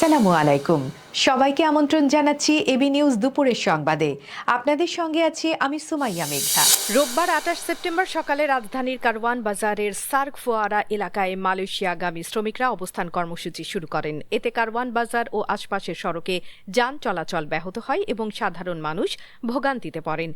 আসসালামু আলাইকুম সবাইকে আমন্ত্রণ জানাচ্ছি এবি নিউজ দুপুরের সংবাদে আপনাদের সঙ্গে আছি আমি সুমাইয়া মেঘা রোববার আঠাশ সেপ্টেম্বর সকালে রাজধানীর কারওয়ান বাজারের সার্ক ফোয়ারা এলাকায় মালয়েশিয়াগামী শ্রমিকরা অবস্থান কর্মসূচি শুরু করেন এতে কারওয়ান বাজার ও আশপাশের সড়কে যান চলাচল ব্যাহত হয় এবং সাধারণ মানুষ ভোগান্তিতে পড়েন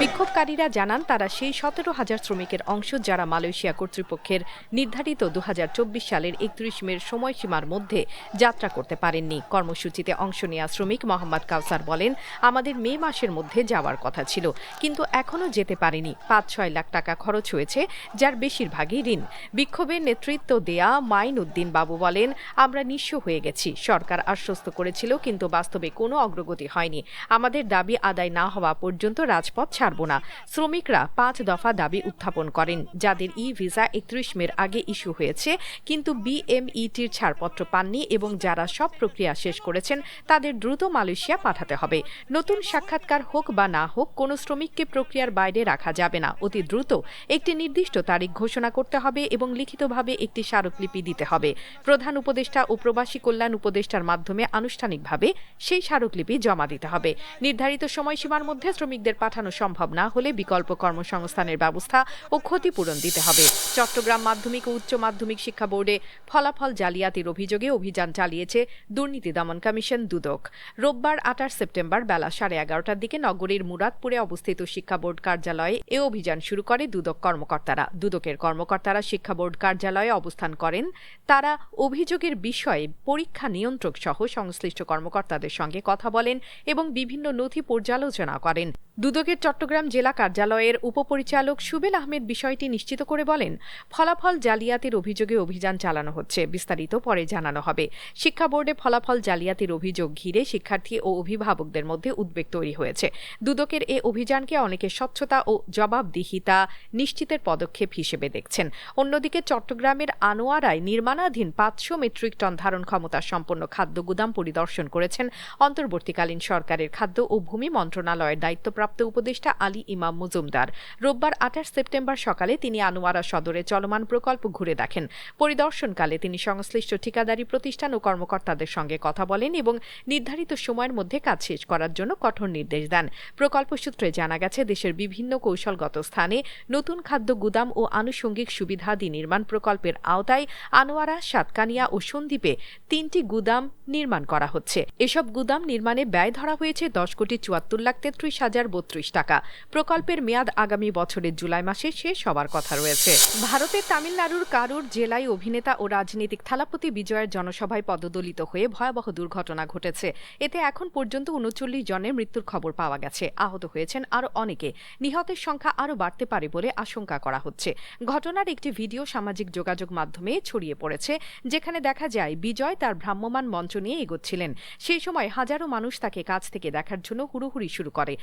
বিক্ষোভকারীরা জানান তারা সেই সতেরো হাজার শ্রমিকের অংশ যারা মালয়েশিয়া কর্তৃপক্ষের নির্ধারিত দু হাজার চব্বিশ সালের একত্রিশ মের সময়সীমার মধ্যে যাত্রা করতে পারেননি। কর্মসূচিতে অংশ নেওয়া শ্রমিক মোহাম্মদ কাউসার বলেন, আমাদের মে মাসের মধ্যে যাওয়ার কথা ছিল, কিন্তু এখনও যেতে পারেনি। পাঁচ ছয় লাখ টাকা খরচ হয়েছে, যার বেশিরভাগই ঋণ। বিক্ষোভের নেতৃত্ব দেয়া মাইন উদ্দিন বাবু বলেন, আমরা নিঃস্ব হয়ে গেছি। সরকার আশ্বস্ত করেছিল, কিন্তু বাস্তবে কোনো অগ্রগতি হয়নি। আমাদের দাবি আদায় না হওয়া পর্যন্ত রাজপথ ছাড়ব না। শ্রমিকরা পাঁচ দফা দাবি উত্থাপন করেন, যাদের ই ভিসা একত্রিশ মের আগে ইস্যু হয়েছে, কিন্তু বিএমইটির ছাড়পত্র পাননি এবং যারা সব প্রক্রিয়া শেষ করেছেন, তাদের দ্রুত মালয়েশিয়া পাঠাতে হবে। নতুন সাক্ষাৎকার হোক বা না হোক, কোনো শ্রমিককে প্রক্রিয়ার বাইরে রাখা যাবে না। অতি দ্রুত একটি নির্দিষ্ট তারিখ ঘোষণা করতে হবে এবং লিখিতভাবে একটি স্মারকলিপি দিতে হবে। প্রধান উপদেষ্টা ও প্রবাসী কল্যাণ উপদেষ্টার মাধ্যমে আনুষ্ঠানিকভাবে সেই স্মারকলিপি জমা দিতে হবে। নির্ধারিত সময়সীমার মধ্যে শ্রমিকদের পাঠানো সম্ভব না হলে বিকল্প কর্মসংস্থানের ব্যবস্থা ও ক্ষতিপূরণ দিতে হবে। চট্টগ্রাম মাধ্যমিক ও উচ্চ মাধ্যমিক শিক্ষা বোর্ডে ফলাফল জালিয়াতির অভিযোগে অভিযান চালিয়েছে দুর্নীতি দমন কমিশন দুদক। রোববার আঠাশ সেপ্টেম্বর বেলা সাড়ে এগারোটার দিকে নগরীর মুরাদপুরে অবস্থিত শিক্ষা বোর্ড কার্যালয়ে এ অভিযান শুরু করে দুদক কর্মকর্তারা। দুদকের কর্মকর্তারা শিক্ষা বোর্ড কার্যালয়ে অবস্থান করেন। তারা অভিযোগের বিষয়ে পরীক্ষা নিয়ন্ত্রক সহ সংশ্লিষ্ট কর্মকর্তাদের সঙ্গে কথা বলেন এবং বিভিন্ন নথি পর্যালোচনা করেন। দুদকের চট্টগ্রাম জেলা কার্যালয়ের উপপরিচালক সুবেল আহমেদ বিষয়টি নিশ্চিত করে বলেন, ফলাফল জালিয়াতির অভিযোগে অভিযান চালানো হচ্ছে, বিস্তারিত পরে জানানো হবে। শিক্ষা বোর্ডে ফলাফল জালিয়াতির অভিযোগ ঘিরে শিক্ষার্থী ও অভিভাবকদের মধ্যে উদ্বেগ তৈরি হয়েছে। দুদকের এ অভিযানকে অনেকে স্বচ্ছতা ও জবাবদিহিতা নিশ্চিতের পদক্ষেপ হিসেবে দেখছেন। অন্যদিকে চট্টগ্রামের আনোয়ারায় নির্মাণাধীন পাঁচশো মেট্রিক টন ধারণ ক্ষমতা সম্পন্ন খাদ্য গুদাম পরিদর্শন করেছেন অন্তর্বর্তীকালীন সরকারের খাদ্য ও ভূমি মন্ত্রণালয়ের দায়িত্বপ্রাপ্ত উপদেষ্টা আলী ইমাম মজুমদার। রোববার আঠাশ সেপ্টেম্বর সকালে তিনি আনোয়ারা সদরে চলমান প্রকল্প ঘুরে দেখেন। পরিদর্শনকালে তিনি সংশ্লিষ্ট ঠিকাদারি প্রতিষ্ঠান ও কর্মকর্তাদের সঙ্গে কথা বলেন এবং নির্ধারিত সময়ের মধ্যে কাজ শেষ করার জন্য কঠোর নির্দেশ দেন। প্রকল্প সূত্রে জানা গেছে, দেশের বিভিন্ন কৌশলগত স্থানে নতুন খাদ্য গুদাম ও আনুষঙ্গিক সুবিধাদি নির্মাণ প্রকল্পের আওতায় আনোয়ারা, সাতকানিয়া ও সন্দ্বীপে তিনটি গুদাম নির্মাণ করা হচ্ছে। এসব গুদাম নির্মাণে ব্যয় ধরা হয়েছে দশ কোটি চুয়াত্তর লাখ তেত্রিশ হাজার বত্রিশ টাকা। প্রকল্পের মেয়াদ আগামী বছরের জুলাই মাসে শেষ হবার কথা রয়েছে। ভারতের তামিলনাড়ুর কারুর জেলায় অভিনেতা ও রাজনীতিক থালাপতি বিজয়ের জনসভায় পদদলিত হয়ে ভয়াবহ দুর্ঘটনা ঘটেছে। এতে এখন পর্যন্ত উনচল্লিশ জনের মৃত্যুর খবর পাওয়া গেছে। আহত হয়েছেন আরও অনেকে। নিহতের সংখ্যা আরও বাড়তে পারে বলে আশঙ্কা করা হচ্ছে। ঘটনার একটি ভিডিও সামাজিক যোগাযোগ মাধ্যমে ছড়িয়ে পড়েছে, যেখানে দেখা যায় বিজয় তার ভ্রাম্যমাণ মঞ্চ নিয়ে এগোচ্ছিলেন। সেই সময় হাজারো মানুষ তাকে কাছ থেকে দেখার জন্য হুড়োহুড়ি শুরু করে।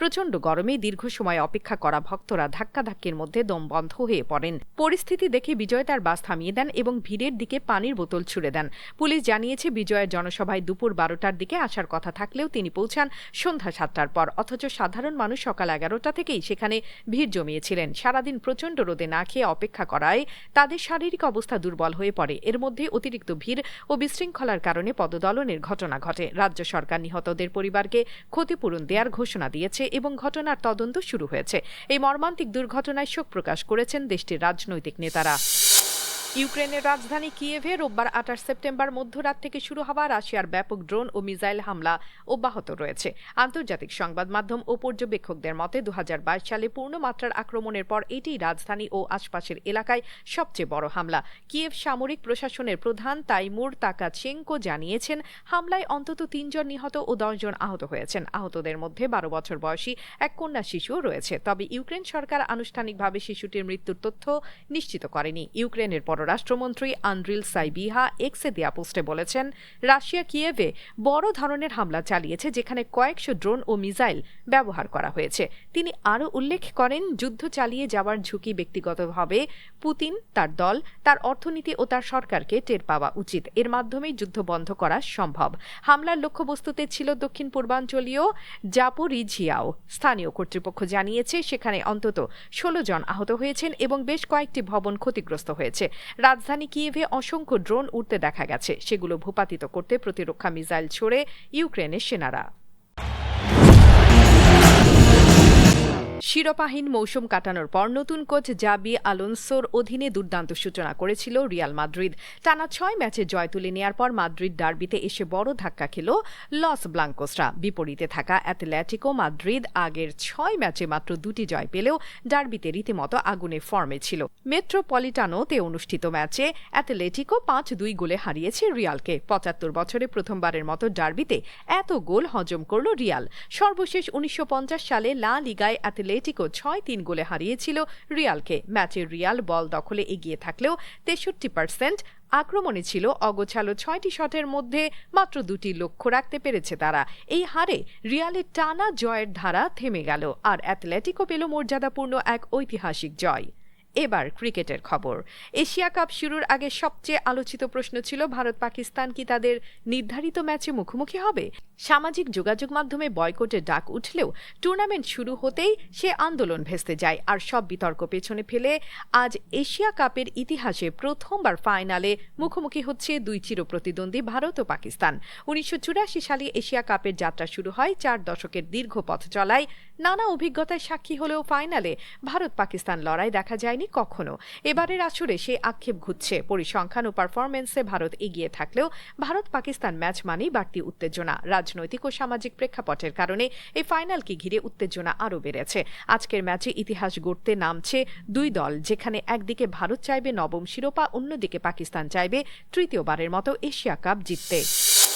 প্রচণ্ড গরমে দীর্ঘ সময় অপেক্ষা করা ভক্তরা ধাক্কাধাক্কির মধ্যে দম বন্ধ হয়ে পড়েন। পরিস্থিতি দেখে বিজয় তার বাস থামিয়ে দেন এবং ভিড়ের দিকে পানির বোতল ছুড়ে দেন। পুলিশ জানিয়েছে, বিজয়ের জনসভায় দুপুর বারোটার দিকে আসার কথা থাকলেও তিনি পৌঁছান সন্ধ্যা সাতটার পর, অথচ সাধারণ মানুষ সকাল এগারোটা থেকেই সেখানে ভিড় জমিয়েছিলেন। সারাদিন প্রচণ্ড রোদে না খেয়ে অপেক্ষা করায় তাদের শারীরিক অবস্থা দুর্বল হয়ে পড়ে। এর মধ্যে অতিরিক্ত ভিড় ও বিশৃঙ্খলার কারণে পদদলনের ঘটনা ঘটে। রাজ্য সরকার নিহতদের পরিবারকে ক্ষতিপূরণ দেওয়ার ঘোষণা দিয়েছে এবং ঘটনার তদন্ত শুরু হয়েছে। এই মর্মান্তিক দুর্ঘটনায় শোক প্রকাশ করেছেন দেশটির রাজনৈতিক নেতারা। ইউক্রেনের রাজধানী কিয়েভে রোববার আঠাশ সেপ্টেম্বর মধ্যরাত থেকে শুরু হওয়া রাশিয়ার ব্যাপক ড্রোন ও মিসাইল হামলা অব্যাহত রয়েছে। আন্তর্জাতিক সংবাদ মাধ্যম ও পর্যবেক্ষকদের মতে, দুহাজার বাইশ সালে পূর্ণমাত্রার আক্রমণের পর এটি রাজধানী ও আশপাশের এলাকায় সবচেয়ে বড় হামলা। কিয়েভ সামরিক প্রশাসনের প্রধান তাইমুর তাকাচেঙ্কো জানিয়েছেন, হামলায় অন্তত তিনজন নিহত ও দশজন আহত হয়েছেন। আহতদের মধ্যে বারো বছর বয়সী এক কন্যা শিশুও রয়েছে। তবে ইউক্রেন সরকার আনুষ্ঠানিকভাবে শিশুটির মৃত্যুর তথ্য নিশ্চিত করেনি। ইউক্রেনের পর পররাষ্ট্রমন্ত্রী আন্দ্রিল সাইবিহা এক্সে দেয়া পোস্টে বলেছেন, রাশিয়া কিয়েভে বড় ধরনের হামলা চালিয়েছে যেখানে কয়েকশো ড্রোন ও মিসাইল ব্যবহার করা হয়েছে। তিনি আরও উল্লেখ করেন, যুদ্ধ চালিয়ে যাওয়ার ঝুঁকি ব্যক্তিগতভাবে পুতিন, তার দল, তার অর্থনীতি ও তার সরকারকে টের পাওয়া উচিত। এর মাধ্যমেই যুদ্ধ বন্ধ করা সম্ভব। হামলার লক্ষ্যবস্তুতে ছিল দক্ষিণ পূর্বাঞ্চলীয় জাপোরিঝিয়াও স্থানীয় কর্তৃপক্ষ জানিয়েছে, সেখানে অন্তত ষোলো জন আহত হয়েছেন এবং বেশ কয়েকটি ভবন ক্ষতিগ্রস্ত হয়েছে। রাজধানী কিয়েভে অসংখ্য ড্রোন উড়তে দেখা গেছে। সেগুলো ভূপাতিত করতে প্রতিরক্ষা মিসাইল ছড়ে ইউক্রেনের সেনারা। শিরোপাহীন মৌসুম কাটানোর পর নতুন কোচ জাবি আলোনসোর অধীনে দুর্দান্ত সূচনা করেছিল রিয়াল মাদ্রিদ। টানা ছয় ম্যাচে জয় তুলে নেওয়ার পর মাদ্রিদ ডার্বিতে এসে বড় ধাক্কা খেল লস ব্লাঙ্কোসরা। বিপরীতে থাকা অ্যাথলেটিকো মাদ্রিদ আগের ছয় ম্যাচে মাত্র দুটি জয় পেলেও ডার্বিতে রীতিমতো আগুনে ফর্মে ছিল। মেট্রোপলিটানোতে অনুষ্ঠিত ম্যাচে অ্যাথলেটিকো পাঁচ দুই গোলে হারিয়েছে রিয়ালকে। পঁচাত্তর বছরে প্রথমবারের মতো ডার্বিতে এত গোল হজম করল রিয়াল। সর্বশেষ উনিশশো পঞ্চাশ সালে লা লিগায় অ্যাথলেটিকো ছয় তিন গোলে হারিয়েছিল রিয়ালকে। ম্যাচে রিয়াল বল দখলে এগিয়ে থাকলেও তেষট্টি পার্সেন্ট আক্রমণে ছিল অগোছালো ছয়টি শটের মধ্যে মাত্র দুটি লক্ষ্য রাখতে পেরেছে তারা। এই হারে রিয়ালের টানা জয়ের ধারা থেমে গেল, আর অ্যাথলেটিকো পেল মর্যাদাপূর্ণ এক ঐতিহাসিক জয়। এবার ক্রিকেটের খবর। এশিয়া কাপ শুরুর আগে সবচেয়ে আলোচিত প্রশ্ন ছিল, ভারত পাকিস্তান কি তাদের নির্ধারিত ম্যাচে মুখোমুখি হবে? সামাজিক যোগাযোগ মাধ্যমে বয়কটের ডাক উঠলেও টুর্নামেন্ট শুরু হতেই সে আন্দোলন ভেস্তে যায়। আর সব বিতর্ক পেছনে ফেলে আজ এশিয়া কাপের ইতিহাসে প্রথমবার ফাইনালে মুখোমুখি হচ্ছে দুই চিরপ্রতিদ্বন্দ্বী ভারত ও পাকিস্তান। উনিশশো চুরাশি সালে এশিয়া কাপের যাত্রা শুরু হয়, চার দশকের দীর্ঘ পথ চলায়। নানা অভিজ্ঞতায় সাক্ষী হলেও ফাইনালে ভারত পাকিস্তান লড়াই দেখা যায়নি কখনো। এবারের আসরে সে আক্ষেপ ঘুরছে। পরিসংখ্যান ও পারফরমেন্সে ভারত এগিয়ে থাকলেও ভারত পাকিস্তান ম্যাচ মানেই বাড়তি উত্তেজনা। রাজনৈতিক ও সামাজিক প্রেক্ষাপটের কারণে এই ফাইনালকে ঘিরে উত্তেজনা আরও বেড়েছে। আজকের ম্যাচে ইতিহাস গড়তে নামছে দুই দল, যেখানে একদিকে ভারত চাইবে নবম শিরোপা, অন্যদিকে পাকিস্তান চাইবে তৃতীয়বারের মতো এশিয়া কাপ জিততে।